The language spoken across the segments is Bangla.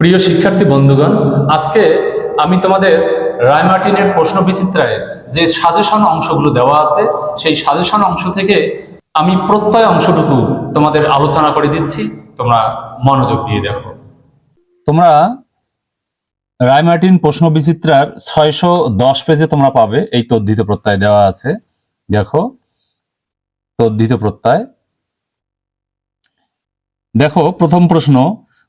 প্রিয় শিক্ষার্থী বন্ধুগণ, আজকে আমি তোমাদের রায়মার্টিনের প্রশ্ন বিচিত্রায় যে সাজেশন অংশগুলো দেওয়া আছে, সেই সাজেশন অংশ থেকে আমি প্রত্যয় অংশটুকু তোমাদের আলোচনা করে দিচ্ছি। তোমরা মনোযোগ দিয়ে দেখো। তোমরা রায়মার্টিন প্রশ্ন বিচিত্রার ছয়শো দশ পেজে তোমরা পাবে। এই তদ্ধিত প্রত্যয় দেওয়া আছে। দেখো, তদ্ধিত প্রত্যয়। দেখো, প্রথম প্রশ্ন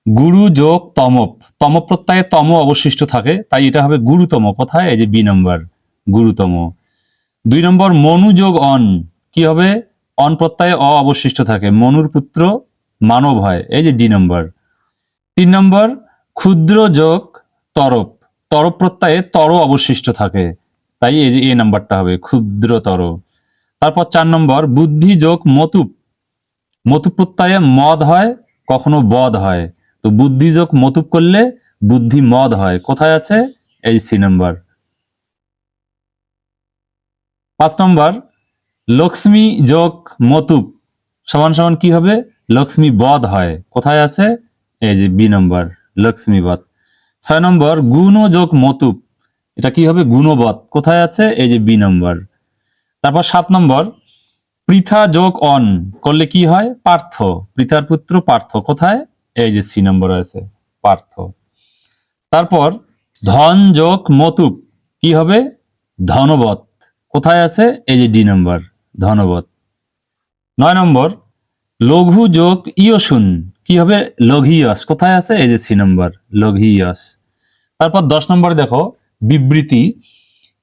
গুরু যোগ তমপ তম প্রত্যয়ে তম অবশিষ্ট থাকে, তাই এটা হবে গুরুতম কোথায় এই যে বি নম্বর, গুরুতম। দুই নম্বর, মনু যোগ অন, কি হবে? অন প্রত্যয়ে অ অবশিষ্ট থাকে, মনুর পুত্র মানব হয়, এই যে ডি নম্বর। তিন নম্বর, ক্ষুদ্র যোগ তরপ তরপ প্রত্যয়ে তর অবশিষ্ট থাকে, তাই এই যে এ নাম্বারটা হবে ক্ষুদ্রতর তারপর চার নম্বর, বুদ্ধি যোগ মতুপ মতুপ প্রত্যয়ে মদ হয়, কখনো বদ হয় তো বুদ্ধি যোগ মতুপ করলে বুদ্ধি মদ হয়। কোথায় আছে? এই সি নাম্বার। পাঁচ নম্বর, লক্ষ্মী যোগ মতুপ সমান সমান কি হবে? লক্ষ্মী বধ হয়। কোথায় আছে? এই যে বি নম্বর, লক্ষ্মী বধ। ছয় নম্বর, গুণ যোগ মতুপ। এটা কি হবে? গুণবধ কোথায় আছে? এই যে বি নম্বর। তারপর সাত নম্বর, পৃথা যোগ অন করলে কি হয়? পার্থ। পৃথার পুত্র পার্থ। কোথায়? এই যে সি নম্বর আছে পার্থ। তারপর ধন যোগ মতুপ কি হবে? ধনবত কোথায় আছে? এই যে ডি নম্বর ধনবত নয় নম্বর, লঘু যোগ ইয়সুন, কি হবে? লঘিয়স। কোথায় আছে? এই যে সি নম্বর, লঘিয়স। তারপর দশ নম্বর দেখো, বিবৃতি।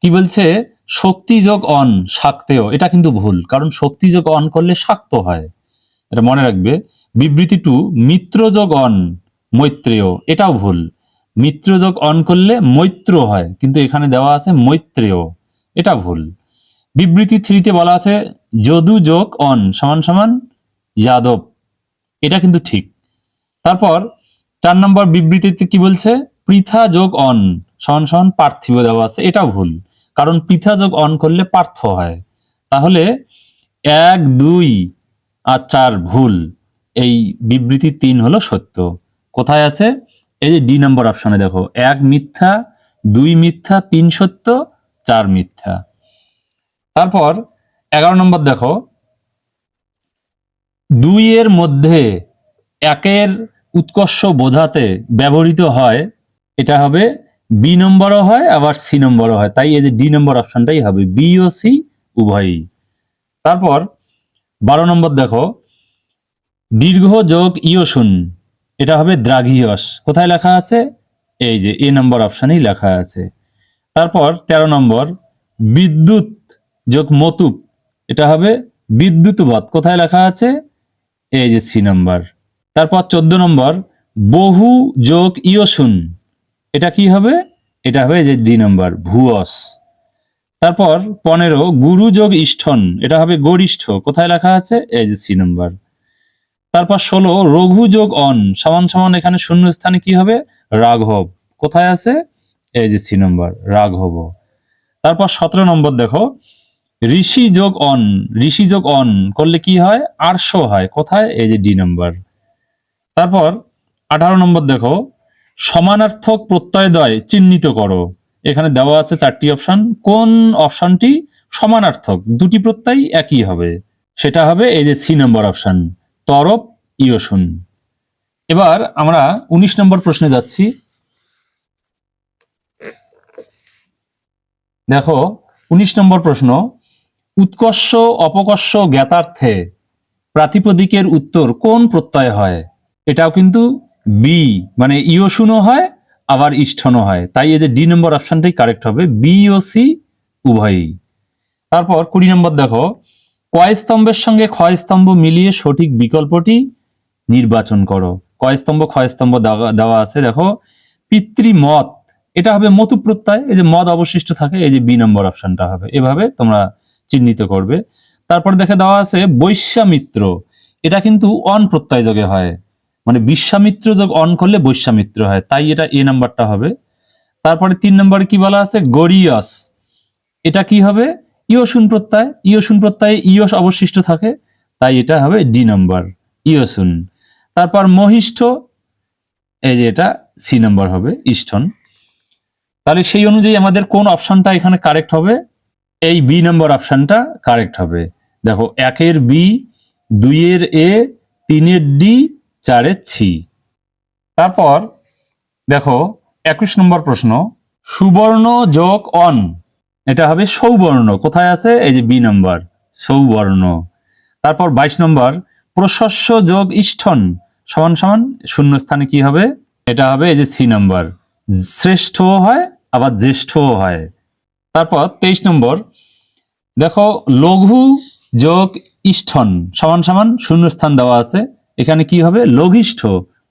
কি বলছে? শক্তি যোগ অন, শাক্তেয়। এটা কিন্তু ভুল, কারণ শক্তি যোগ অন করলে শাক্ত হয়। এটা মনে রাখবে। বিবৃতি টু মিত্র যোগ অন, মৈত্রেয়। এটাও ভুল। মিত্র যোগ অন করলে মৈত্র হয়, কিন্তু এখানে দেওয়া আছে মৈত্রেয়। এটা ভুল। বিবৃতি থ্রিতে বলা আছে, যদু যোগ অন সমান সমান যাদব। এটা কিন্তু ঠিক। তারপর, চার নম্বর বিবৃতিতে কি বলছে? পৃথা যোগ অন সমান সমান পার্থিব দেওয়া আছে। এটাও ভুল, কারণ পৃথা যোগ অন করলে পার্থ হয়। তাহলে, এক, দুই আর চার ভুল। এই বিবৃতি তিন হলো সত্য। কোথায় আছে? এই যে ডি নম্বর অপশনে দেখো, এক মিথ্যা, দুই মিথ্যা, তিন সত্য, চার মিথ্যা। তারপর এগারো নম্বর দেখো, দুই এর মধ্যে একের উৎকর্ষ বোঝাতে ব্যবহৃত হয়, এটা হবে বি নম্বরও হয়, আবার সি নম্বরও হয়। তাই এই যে ডি নম্বর অপশনটাই হবে বি ও সি উভয়ই। তারপর বারো নম্বর দেখো দীর্ঘ যোগ ইয়সুন এটা হবে দ্রাঘিয়স কোথায় লেখা আছে? এই যে, এ নম্বর অপশানেই লেখা আছে। তারপর ১৩ নম্বর, বিদ্যুৎ যোগ মতুপ এটা হবে বিদ্যুৎবৎ কোথায় লেখা আছে? এই যে, সি নম্বর। তারপর চোদ্দ নম্বর, বহু যোগ ইয়সুন এটা কি হবে? এটা হবে যে, ডি নম্বর, ভুয়স। তারপর পনেরো, গুরু যোগ ইষ্ঠন। এটা হবে গরিষ্ঠ। কোথায় লেখা আছে? এই যে, সি নম্বর। তারপর ষোলো, রঘু যোগ অন। সমান সমান এখানে শূন্য স্থানে কি হবে? রাঘব। কোথায় আছে? এই যে সি নম্বর, রাঘব। তারপর সতেরো নম্বর দেখো। ঋষি যোগ অন, ঋষি যোগ অন করলে কি হয়? আরশ হয়। কোথায়? এই যে ডি নম্বর। তারপর আঠারো নম্বর দেখো। সমানার্থক প্রত্যয়দ্বয় চিহ্নিত করো। এখানে দেওয়া আছে চারটি অপশন। কোন অপশনটি সমানার্থক? দুটি প্রত্যয় একই হবে। সেটা হবে এই যে সি নম্বর অপশন। তরপ ইয়সুন। এবার আমরা উনিশ নম্বর প্রশ্নে যাচ্ছি। দেখো, উনিশ নম্বর প্রশ্ন, উৎকর্ষ অপকর্ষ জ্ঞাতার্থে প্রাতিপদিকের উত্তর কোন প্রত্যয় হয়? এটাও কিন্তু বি মানে ইয়সুনও হয়, আবার ইষ্ঠনও হয়। তাই এই যে ডি নম্বর অপশনটাই কারেক্ট হবে। বি ও সি উভয়ই। তারপর কুড়ি নম্বর দেখো কয় স্তম্ভের সঙ্গে ক্ষয় স্তম্ভ মিলিয়ে সঠিক বিকল্পটি নির্বাচন করো। কয় স্তম্ভ ক্ষয় স্তম্ভ দেওয়া- দেওয়া আছে, দেখো। পিতৃমত, এটা হবে মতু প্রত্যয়, এই যে মদ অবশিষ্ট থাকে, এই যে বি নম্বর অপশনটা হবে। এভাবে তোমরা চিহ্নিত করবে। তারপর দেখে দেওয়া আছে বৈশ্যামিত্র, এটা কিন্তু অন প্রত্যয় যোগে হয়। মানে বিশ্বামিত্র যোগ অন করলে বৈশ্যামিত্র হয়, তাই এটা এ নাম্বারটা হবে। তারপরে তিন নম্বরে কি বলা আছে? গরিয়স, এটা কি হবে? ইয়সুন প্রত্যয়, ইয়সুন প্রত্যয়ে ইয়স অবশিষ্ট থাকে, তাই এটা হবে ডি নম্বর, ইয়সুন। তারপর মহিষ্ঠ, এই যে এটা সি নাম্বার হবে ইস্টন তাহলে সেই অনুযায়ী আমাদের কোন অপশনটা এখানে কারেক্ট হবে? এই বি নম্বর অপশনটা কারেক্ট হবে। দেখো, একের বি, দুইয়ের এ, তিনের ডি, চারের ছি। তারপর দেখো, একুশ নম্বর প্রশ্ন, সুবর্ণ যোগ অন। এটা হবে সৌবর্ণ। কোথায় আছে? এই যে বি নম্বর সৌবর্ণ। তারপর বাইশ নম্বর প্রশস্য যোগ ইষ্ঠন, সমান সমান শূন্য স্থানে কি হবে? এটা হবে এই যে সি নম্বর শ্রেষ্ঠও হয়, আবার জ্যেষ্ঠও হয়। তারপর তেইশ নম্বর দেখো লঘু যোগ ইষ্ঠন, সমান সমান, শূন্যস্থান দেওয়া আছে। এখানে কি হবে? লঘিষ্ঠ।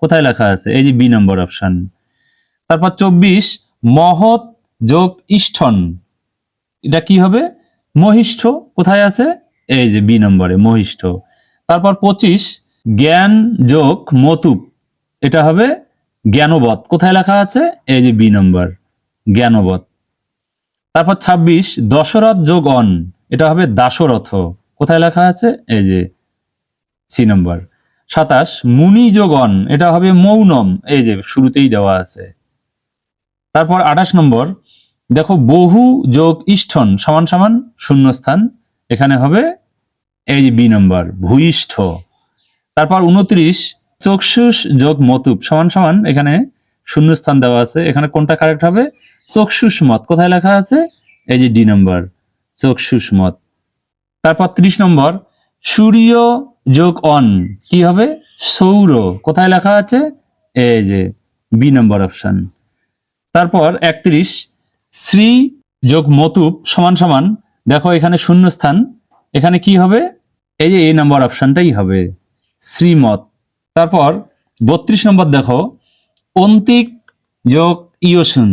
কোথায় লেখা আছে? এই যে বি নম্বর অপশন তারপর চব্বিশ, মহৎ যোগ ইষ্ঠন এটা কি হবে? মহিষ্ঠ, কোথায় আছে? এই যে বি নম্বরে, মহিষ্ঠ। তারপর পঁচিশ, জ্ঞান যোগ মতুপ। এটা হবে জ্ঞানবৎ। কোথায় লেখা আছে? এই যে বি নম্বর, জ্ঞানবৎ। তারপর ২৬ দশরথ যোগ অন। এটা হবে দাসরথ কোথায় লেখা আছে? এই যে সি নম্বর। সাতাশ, মুনি যোগ অন। এটা হবে মৌনম। এই যে শুরুতেই দেওয়া আছে। তারপর আঠাশ নম্বর দেখো বহু যোগ ইষ্ঠন সমান সমান শূন্যস্থান। এখানে হবে এই যে বি নম্বর ভূইষ্ঠ। তারপর উনত্রিশ, চক্ষুষ যোগ মতুপ সমান সমান, এখানে শূন্যস্থান দেওয়া আছে। এখানে কোনটা কারেক্ট হবে? চক্ষুষ মত। কোথায় লেখা আছে? এই যে ডি নম্বর চক্ষুষ মত। তারপর ত্রিশ নম্বর, সূর্য যোগ অন, কি হবে? সৌর। কোথায় লেখা আছে? এই যে বি নম্বর অপশন তারপর একত্রিশ শ্রী যোগ মতুপ সমান সমান, দেখো এখানে শূন্যস্থান। এখানে কি হবে? এই যে এই নাম্বার অপশনটাই হবে শ্রীমত তারপর বত্রিশ নম্বর দেখো, অন্তিক যোগ ইয়সুন,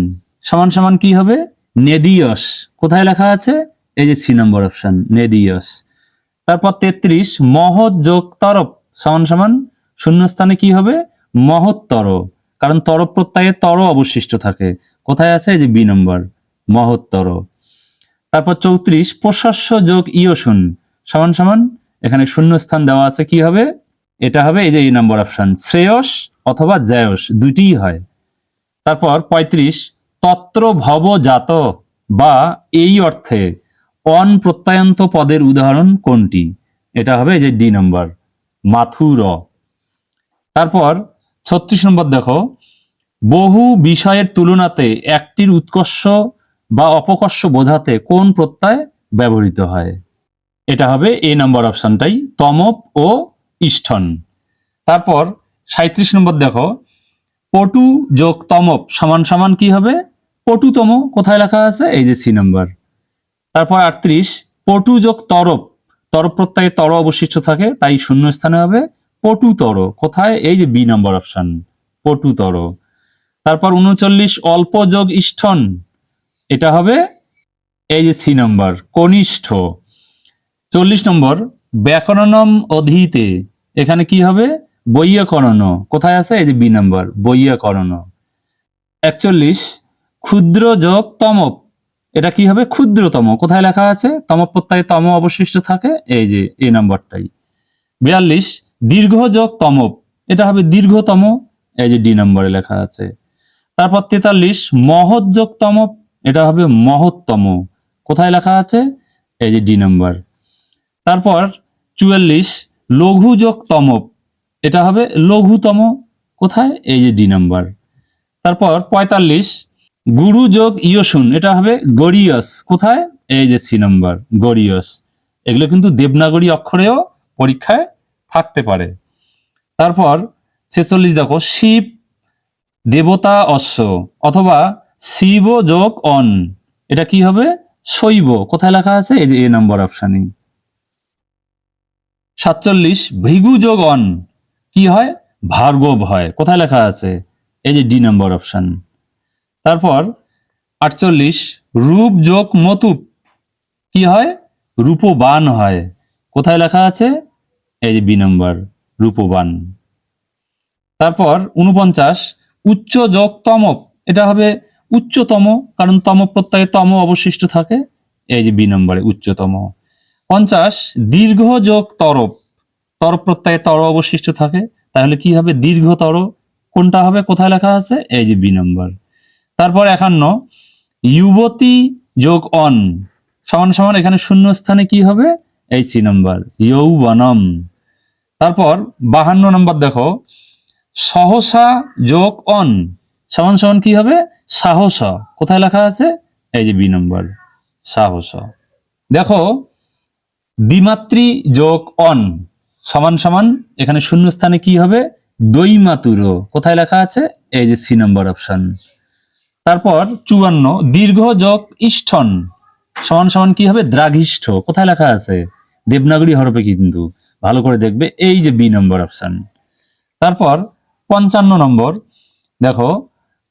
সমান সমান কি হবে? নেদিয়স। কোথায় লেখা আছে? এই যে সি নম্বর অপশন নেদিয়স। তারপর তেত্রিশ, মহৎ যোগ তরপ, সমান সমান, শূন্যস্থানে কি হবে? মহৎ তর কারণ তরপ প্রত্যয়ে তর অবশিষ্ট থাকে। কোথায় আছে? যে বি নম্বর, মহত্তর। তারপর চৌত্রিশ, প্রশস্য যোগ ইয়সুন সমান সমান, এখানে শূন্য স্থান দেওয়া আছে, কি হবে? এটা হবে এই যে এই নম্বর অপশন, শ্রেয়স অথবা জ্যায়স, দুইটিই হয়। তারপর ৩৫ তত্র ভব জাত বা এই অর্থে অন প্রত্যয়ন্ত পদের উদাহরণ কোনটি? এটা হবে যে ডি নম্বর, মাথুর। তারপর ছত্রিশ নম্বর দেখো বহু বিষয়ের তুলনাতে একটির উৎকর্ষ বা অপকর্ষ বোঝাতে কোন প্রত্যয় ব্যবহৃত হয়? এটা হবে এ নম্বর অপশনটাই, তমপ ও ইষ্ঠন। তারপর সাঁত্রিশ নম্বর দেখো, পটু যোগ তমপ সমান সমান কি হবে? পটুতম, কোথায় লেখা আছে? এই যে সি নম্বর। তারপর আটত্রিশ, পটু যোগ তরপ তরপ প্রত্যয়ে তর অবশিষ্ট থাকে, তাই শূন্য স্থানে হবে পটুতর। কোথায়? এই যে বি নম্বর অপশন, পটুতর। তারপর উনচল্লিশ অল্প যোগ ইষ্ঠন, এটা হবে এই যে সি নম্বর, কনিষ্ঠ। চল্লিশ নম্বর, ব্যাকরণম অধীতে, এখানে কি হবে? বৈয়াকরণ। কোথায় আছে? এই যে বি নম্বর, বৈয়াকরণ। একচল্লিশ, ক্ষুদ্র যোগ তমপ এটা কি হবে? ক্ষুদ্রতম। কোথায় লেখা আছে? তম প্রত্যয়ে তম অবশিষ্ট থাকে, এই যে এই নম্বরটাই। বিয়াল্লিশ, দীর্ঘ যোগ তমপ এটা হবে দীর্ঘতম, এই যে ডি নম্বরে লেখা আছে। তারপর তেতাল্লিশ মহৎ যোগ এটা হবে মহত্তম। কোথায় লেখা আছে? এই যে ডি নম্বর। তারপর চুয়াল্লিশ লঘু যোগ এটা হবে লঘুতম। কোথায়? এই যে ডি নাম্বার। তারপর পঁয়তাল্লিশ গুরু যোগ ইয়সুন, এটা হবে গরিয়স। কোথায়? এই যে সি নাম্বার, গরিয়স। এগুলো কিন্তু দেবনাগরী অক্ষরেও পরীক্ষায় থাকতে পারে। তারপর ছেচল্লিশ দেখো, শিব দেবতা অশ্ব, অথবা শিব যোগ অন। এটা কি হবে? শৈব। কোথায় লেখা আছে? এই যে এ নাম্বার অপশানে। সাতচল্লিশ, ভৃগু যোগ অন। কি হয়? ভার্গব হয়। কোথায় লেখা আছে? এই যে ডি নম্বর অপশন। তারপর আটচল্লিশ, রূপ যোগ মতুপ। কি হয়? রূপবান হয়। কোথায় লেখা আছে? এই যে বি নম্বর, রূপবান। তারপর উনপঞ্চাশ উচ্চ যোগ তমপ এটা হবে উচ্চতম, কারণ তম প্রত্যয়ে তম অবশিষ্ট থাকে। এই যে বি নম্বরে উচ্চতম। পঞ্চাশ দীর্ঘ যোগ তরপ তর প্রত্যয়ে তর অবশিষ্ট থাকে। তাহলে কি হবে? দীর্ঘতর। কোনটা হবে? কোথায় লেখা আছে? এই যে বি নম্বর। তারপর একান্ন, যুবতী যোগ অন। সমান সমান এখানে শূন্য স্থানে কি হবে? এই সি নম্বর। যৌবনম। তারপর বাহান্ন নম্বর দেখো। সহসা যোগ অন, সমান সমান কি হবে? সাহস। কোথায় লেখা আছে? এই যে বি নম্বর, সাহস। দেখো, দ্বিমাত্রি যোগ অন, সমান সমান, এখানে শূন্য স্থানে কি হবে? দৈমাতুর কোথায় লেখা আছে? এই যে সি নম্বর অপশন। তারপর চুয়ান্ন, দীর্ঘ যোগ ইষ্ঠন, সমান সমান কি হবে? দ্রাঘিষ্ঠ। কোথায় লেখা আছে? দেবনাগরী হরফে কিন্তু। ভালো করে দেখবে, এই যে বি নম্বর অপশন। তারপর পঞ্চান্ন নম্বর। দেখো,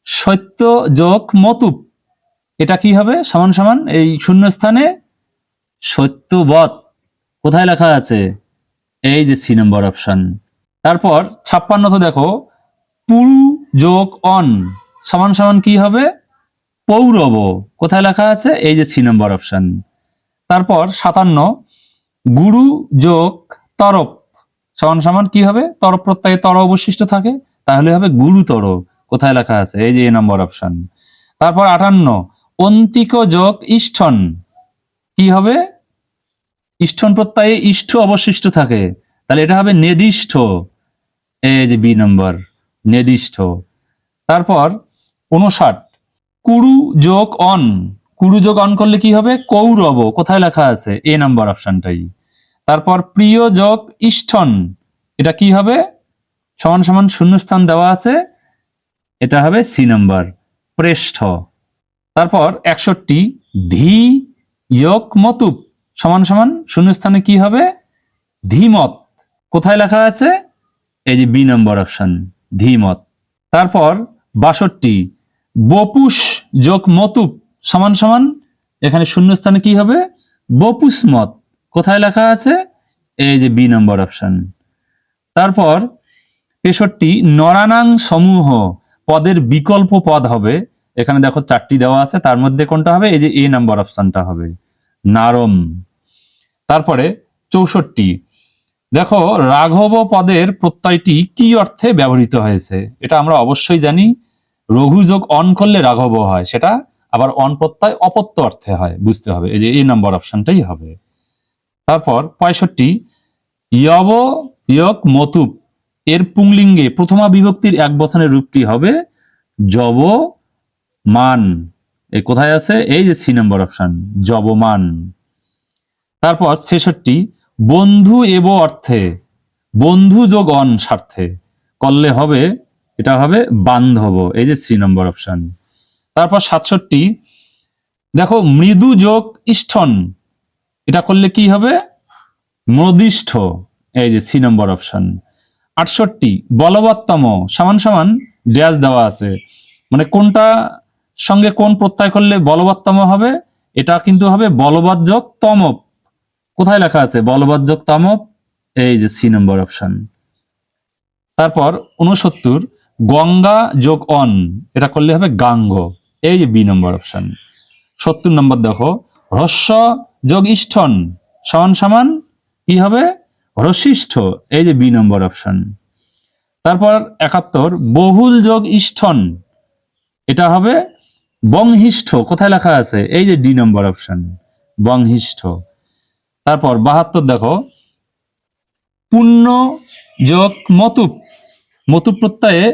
সত্য যোগ মতুপ, এটা কি হবে? সমান সমান এই শূন্য স্থানে সত্যবত কোথায় লেখা আছে? এই যে সি নম্বর অপশন। তারপর ছাপ্পান্ন তো দেখো, পুরু যোগ অন, সমান সমান কি হবে? পৌরব। কোথায় লেখা আছে? এই যে সি নম্বর অপশন। তারপর সাতান্ন, গুরু যোগ তরফ সমান সমান কি হবে? তর প্রত্যয়ে তর অবশিষ্ট থাকে, তাহলে হবে গুরুতর। কোথায় লেখা আছে? এই যে নম্বর অপশন। তারপর আটান্ন, অন্তিক যোগ ইষ্ঠন। কি হবে? ইষ্ঠন প্রত্যয়ে ইষ্ঠ অবশিষ্ট থাকে। তাহলে এটা হবে নির্দিষ্ট এই যে বি নম্বর নির্দিষ্ট তারপর উনষাট কুরু যোগ অন। কুরু যোগ অন করলে কি হবে? কৌরব। কোথায় লেখা আছে? এ নাম্বার অপশনটাই। তারপর প্রিয় যোগ ইষ্ঠন। এটা কি হবে? সমান সমান শূন্যস্থান দেওয়া আছে। এটা হবে সি নাম্বার প্রেষ্ঠ তারপর একষট্টি, ধি যোগ মতুপ। সমান সমান শূন্যস্থানে কি হবে? ধীমত। কোথায় লেখা আছে? এই যে বি নম্বর অপশন ধীমত। তারপর বাষট্টি, বপুষ যোগ মতুপ। সমান সমান, এখানে শূন্যস্থানে কি হবে? বপুসমত কোথায় লেখা আছে? এই যে বি নম্বর অপশন তারপর তেষট্টি, নরানাং সমূহ পদের বিকল্প পদ হবে। এখানে দেখো চারটি দেওয়া আছে, তার মধ্যে কোনটা হবে? এই যে এ নাম্বার অপশনটা হবে, নারম। তারপরে চৌষট্টি, দেখো রাঘব পদের প্রত্যয়টি কি অর্থে ব্যবহৃত হয়েছে? এটা আমরা অবশ্যই জানি। রঘু যোগ অন করলে রাঘব হয়, সেটা আবার অন প্রত্যয় অপত্য অর্থে হয়, বুঝতে হবে। এই যে এই নম্বর অপশনটাই হবে। তারপর পঁয়ষট্টি ইয়ব ইয়ক মতুপ এর পুংলিঙ্গে প্রথমা বিভক্তির এক বছরের রূপটি হবে জব মান এ কোথায় আছে? এই যে সি নম্বর অপশন জবমান তারপর ছেষট্টি, বন্ধু এব অর্থে, বন্ধু যোগ অন স্বার্থে। করলে হবে, এটা হবে বান্ধব, এই যে সি নম্বর অপশন। তারপর সাতষট্টি, দেখো মৃদু যোগ ইষ্ঠন। এটা করলে কি হবে? মদিষ্ঠ এই যে সি নম্বর অপশন। আটষট্টি, বলবত্তম। সমান সমান ড্যাশ দেওয়া আছে। মানে কোনটা সঙ্গে কোন প্রত্যয় করলে বলবত্তম হবে? এটা কিন্তু হবে বলবৎ যোগ তমপ কোথায় লেখা আছে? বলবৎ যোগ তমপ এই যে সি নম্বর অপশন। তারপর উনসত্তর গঙ্গা যোগ অন। এটা করলে হবে গাঙ্গ। এই যে বি নম্বর অপশন। সত্তর নম্বর দেখো। হ্রস্ব যোগ ইষ্ঠন সমান সমান কি হবে? হ্রস্বিষ্ঠ এই যে বি নম্বর অপশন তারপর একাত্তর, বহুল যোগ ইষ্ঠন এটা হবে বংহিষ্ঠ, কোথায় লেখা আছে? এই যে ডি নম্বর অপশন বংহিষ্ঠ। তারপর বাহাত্তর দেখো, পুণ্য যোগ মতুপ। মতুপ প্রত্যয়ে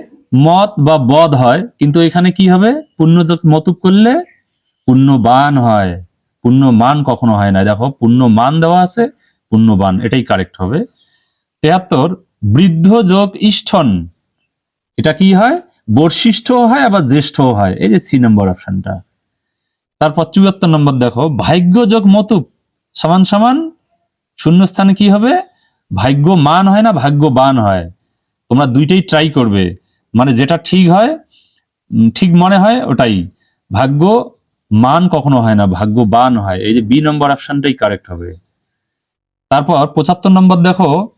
মত বা বধ হয়, কিন্তু এখানে কি হবে? পুণ্য যোগ মতুপ করলে পুণ্যবান হয়। পুণ্যমান কখনো হয় না। দেখো পুণ্যমান দেওয়া আছে, পুণ্যবান, এটাই কারেক্ট হবে। তেহাত্তর বৃদ্ধ যোগ ইষ্ঠন, এটা কি হয়? বর্ষিষ্ঠ হয়, আবার জ্যেষ্ঠ হয়। এই যে সি নম্বর অপশনটা তারপর চুয়াত্তর নম্বর দেখো, ভাগ্য যোগ মতুপ সমান সমান, শূন্যস্থানে কি হবে? ভাগ্যমান হয় না, ভাগ্যবান হয়। তোমরা দুইটাই ট্রাই করবে। মানে যেটা ঠিক হয় ঠিক মনে হয়, ওটাই। ভাগ্য মান কখনো হয় না, ভাগ্যবান হয়। এই যে বি নম্বর অপশনটাই কারেক্ট হবে। তারপর পঁচাত্তর নম্বর দেখো।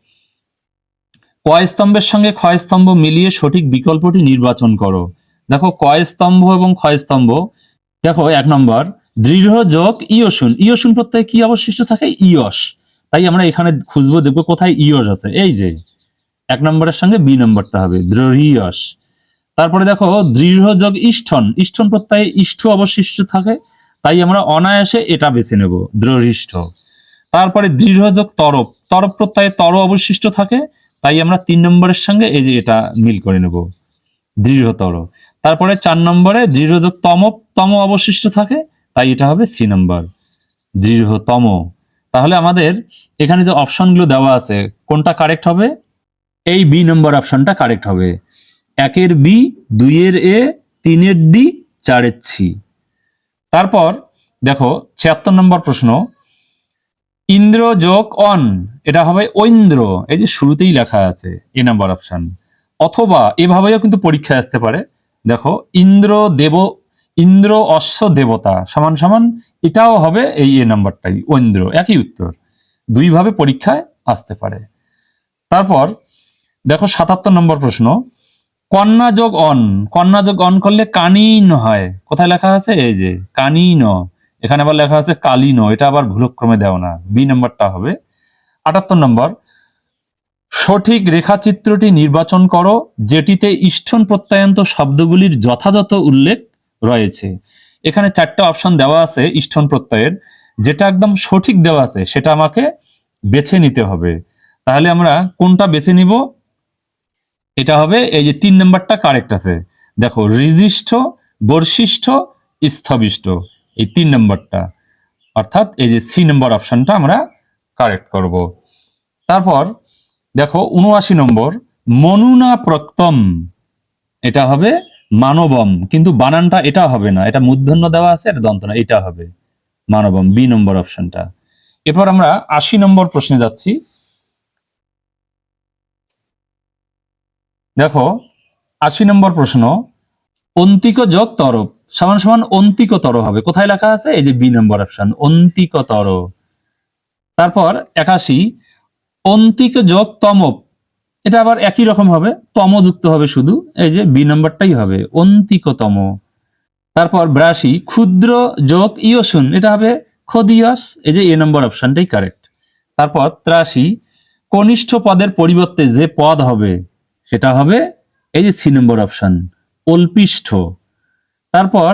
কয় স্তম্ভের সঙ্গে ক্ষয় স্তম্ভ মিলিয়ে সঠিক বিকল্পটি নির্বাচন করো। দেখো কয় স্তম্ভ এবং ক্ষয় স্তম্ভ। দেখো, এক নম্বর দৃঢ় যোগ ইয়সুন। ইয়সুন প্রত্যয়ে কি অবশিষ্ট থাকে? ইয়স। তাই আমরা এখানে খুঁজবো, দেখব কোথায় ইয়স আছে। এই যে, এক নম্বরের সঙ্গে বি নম্বরটা হবে দৃঢ়িয়স তারপরে দেখো দৃঢ়যোগ ইষ্ঠন। ইষ্ঠন প্রত্যয়ে ইষ্ঠ অবশিষ্ট থাকে, তাই আমরা অনায়াসে এটা বেছে নেব দৃঢ়িষ্ঠ তারপরে দৃঢ়যোগ তরপ। তরপ প্রত্যয়ে তর অবশিষ্ট থাকে, তাই আমরা তিন নম্বরের সঙ্গে এই যে এটা মিল করে নেব দৃঢ়তর তারপরে চার নম্বরে দৃঢ়যোগ তম তম অবশিষ্ট থাকে, তাই এটা হবে সি নম্বর দৃঢ়তম তাহলে আমাদের এখানে যে অপশনগুলো দেওয়া আছে, কোনটা কারেক্ট হবে? এই বি নম্বর অপশনটা কারেক্ট হবে। একের বি, দুইয়ের এ, তিনের ডি, চারের ছি তারপর দেখো, ছিয়াত্তর নম্বর প্রশ্ন। ইন্দ্র যোগ অন, এটা হবে ঐন্দ্র। এই যে শুরুতেই লেখা আছে এ নাম্বার অপশন। অথবা এভাবেও কিন্তু পরীক্ষায় আসতে পারে। দেখো, ইন্দ্র দেব, ইন্দ্র অশ্ব দেবতা সমান সমান, এটাও হবে এই এ নাম্বারটাই, ঐন্দ্র, একই উত্তর। দুইভাবে পরীক্ষায় আসতে পারে। তারপর দেখো, সাতাত্তর নম্বর প্রশ্ন। কন্যা যোগ অন। কন্যা যোগ অন করলে কানীন হয়। কোথায় লেখা আছে? এই যে, কানীন। এখানে আবার লেখা আছে কালীন। এটা আবার ভুলক্রমে দেও না। বি নম্বরটা হবে। আটাত্তর নম্বর। সঠিক রেখাচিত্রটি নির্বাচন করো, যেটিতে ইষ্ঠন প্রত্যয়ন্ত শব্দগুলির যথাযথ উল্লেখ রয়েছে। এখানে চারটা অপশন দেওয়া আছে ইষ্ঠন প্রত্যয়ের। যেটা একদম সঠিক দেওয়া আছে, সেটা আমাকে বেছে নিতে হবে। তাহলে আমরা কোনটা বেছে নিব? এটা হবে এই যে তিন নাম্বারটা কারেক্ট আছে। দেখো, রিজিষ্ঠ বর্ষিষ্ঠ স্থবিষ্ঠ, এই তিন নম্বরটা। অর্থাৎ এই যে সি নম্বর অপশনটা আমরা কারেক্ট করব। তারপর দেখো উনআশি নম্বর মনুনা প্রক্তম এটা হবে মানবম, কিন্তু বানানটা এটা হবে না, এটা মূর্ধন্য দেওয়া আছে, এটা দন্ত না, এটা হবে মানবম, বি নম্বর অপশনটা। এরপর আমরা আশি নম্বর প্রশ্নে যাচ্ছি। দেখো, আশি নম্বর প্রশ্ন অন্তিক যোগ তরফ, সমান সমান অন্তিকতর হবে। কোথায় লেখা আছে? এই যে বি নম্বর অপশন অন্তিকতর। তারপর একাশি অন্তিক যোগ তমপ এটা আবার একই রকম হবে তম যুক্ত হবে শুধু, এই যে বি নম্বরটাই হবে, অন্তিকতম। তারপর ব্রাশি ক্ষুদ্র যোগ ইয়সুন, এটা হবে খদিয়স এই যে এ নম্বর অপশনটাই কারেক্ট তারপর ত্রাশি, কনিষ্ঠ পদের পরিবর্তে যে পদ হবে সেটা হবে এই যে সি নম্বর অপশন, অল্পিষ্ঠ। তারপর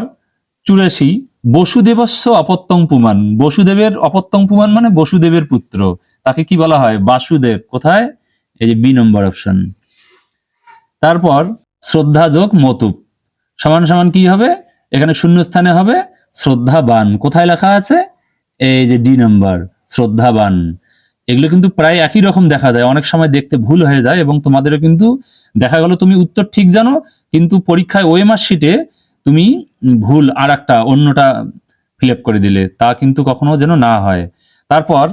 চুরাশি বসুদেবস্য অপত্যং পুমান। বসুদেবের অপত্যং পুমান মানে বসুদেবের পুত্র। তাকে কি বলা হয়? বাসুদেব। কোথায়? এই যে বি নম্বর অপশন। তারপর শ্রদ্ধা যোগ মতুপ। সমান সমান কি হবে? এখানে শূন্য স্থানে হবে শ্রদ্ধাবান। কোথায় লেখা আছে? এই যে ডি নম্বর, শ্রদ্ধাবান। এগুলো কিন্তু প্রায় একই রকম দেখা যায়। অনেক সময় দেখতে ভুল হয়ে যায় এবং তোমাদেরও কিন্তু দেখা গেল তুমি উত্তর ঠিক জানো, কিন্তু পরীক্ষায় ওএমআর শিটে তুমি ভুল আর একটা অন্যটা ফিল আপ করে দিলে। তা কিন্তু কখনো যেন না হয়। তারপর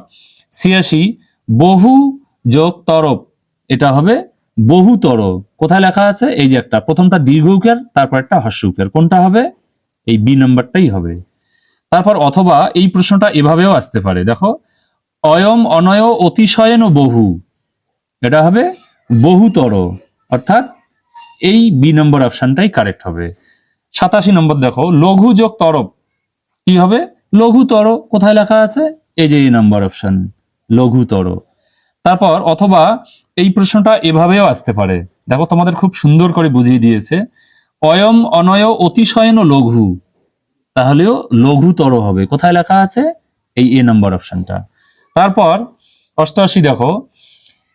ছিয়াশি, বহু যোগ তরফ, এটা হবে বহুতর। কোথায় লেখা আছে? এই যে একটা। প্রথমটা দীর্ঘ উকার, তারপর একটা হর্ষ উকার। কোনটা হবে? এই বি নাম্বারটাই হবে। তারপর অথবা এই প্রশ্নটা এভাবেও আসতে পারে। দেখো অয়ম, অনয়, অতিশয়ন, বহু। এটা হবে বহুতর। অর্থাৎ এই বি নম্বর অপশনটাই কারেক্ট হবে। সাতাশি নম্বর দেখো, লঘু যোগ তরফ কি হবে? লঘুতর। কোথায় লেখা আছে? এই যে এই নাম্বার অপশন, লঘুতর। তারপর অথবা এই প্রশ্নটা এভাবেও আসতে পারে। দেখো, তোমাদের খুব সুন্দর করে বুঝিয়ে দিয়েছে। অয়ম, অনয়, অতিশয়ন, লঘু। তাহলেও লঘুতর হবে। কোথায় লেখা আছে? এই এ নম্বর অপশনটা। তারপর অষ্টআশি দেখো।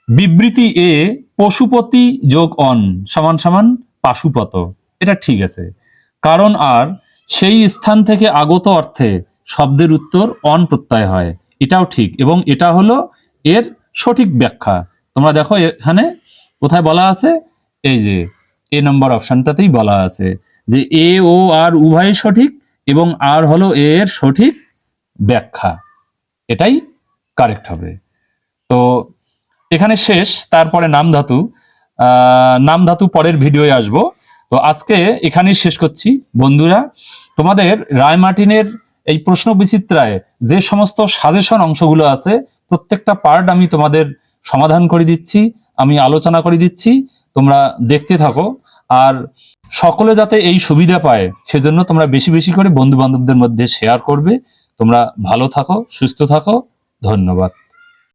বিবৃতি এ, পশুপতি যোগ অন সমান সমান পাশুপত। এটা ঠিক আছে। কারণ আর, সেই স্থান থেকে আগত অর্থে শব্দের উত্তর অন প্রত্যয় হয়। এটাও ঠিক এবং এটা হলো এর সঠিক ব্যাখ্যা। তোমরা দেখো এখানে কোথায় বলা আছে? এই যে, এ নম্বর অপশনটাতেই বলা আছে যে এ, ও, আর উভয় সঠিক এবং আর হলো এর সঠিক ব্যাখ্যা। এটাই কারেক্ট হবে। তো এখানে শেষ, তারপরে নাম ধাতু নাম ধাতু পরের ভিডিওয়ে আসব। তো আজকে এখানেই শেষ করছি। বন্ধুরা, তোমাদের রায় মার্টিনের এই প্রশ্ন বিচিত্রায় যে সমস্ত সাজেশন অংশগুলো আছে, প্রত্যেকটা পার্ট আমি তোমাদের সমাধান করে দিচ্ছি, আমি আলোচনা করে দিচ্ছি, তোমরা দেখতে থাকো। আর সকলে যাতে এই সুবিধা পায়, সেজন্য তোমরা বেশি বেশি করে বন্ধু বান্ধবদের মধ্যে শেয়ার করবে। তোমরা ভালো থাকো, সুস্থ থাকো। ধন্যবাদ।